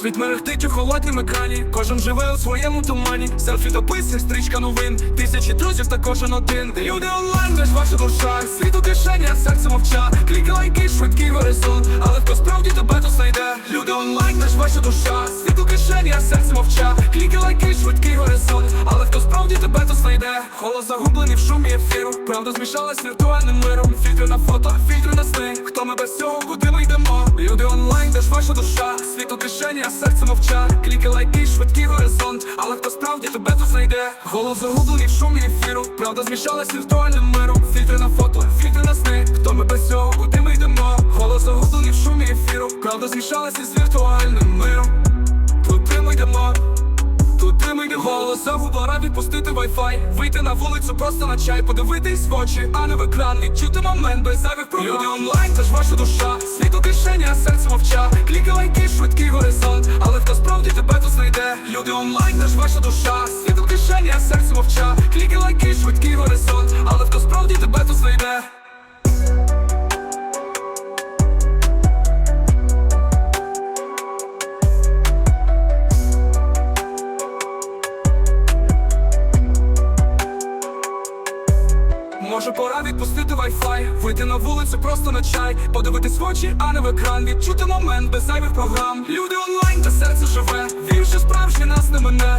Світ мерехтить у холоднім екрані, кожен живе у своєму тумані. Селфі дописи, стрічка новин, тисячі друзів та кожен один. Де люди онлайн, де ж ваша душа, світ у кишені, а серце мовча. Кліки, лайки, швидкий горизонт, але хто справді тебе тут знайде. Люди онлайн, де ж ваша душа, світ у кишені, а серце мовча. Кліки, лайки, швидкий горизонт, тебе тут знайде. Голос загублений в шумі ефіру, правда змішалась віртуальним миром. Фільтри на фото, фільтри на сни. Хто ми без цього, куди ми йдемо? Люди онлайн, де ж ваша душа, світ у кишені, а серце мовча. Кліки, лайки, швидкий горизонт, але хто справді тебе тут знайде? Голос загублений в шумі ефіру, правда змішалась з віртуальним миром. Фільтри на фото, фільтри на сни. Хто ми без цього, куди ми йдемо? Голос загублений в шумі ефіру, правда змішалась із віртуальним миром. Куди ми йдемо? Туди ми відпустити Wi-Fi. Вийти на вулицю просто на чай Подивитись в очі, а не в екран. Відчути момент без зайвих програм Люди онлайн, це ж ваша душа. Світ у кишені, а серце мовча. Кліки, лайки, швидкий горизонт. Але хто справді тебе тут знайде? Люди онлайн, це ж ваша душа. Світ у кишені, а серце мовча. Кліки, лайки, швидкий горизонт Може пора відпустити вайфай, вийти на вулицю просто на чай, подивитись в очі, а не в екран, відчути момент без зайвих програм. Люди онлайн, та серце живе, вір, що справжнє нас не мене.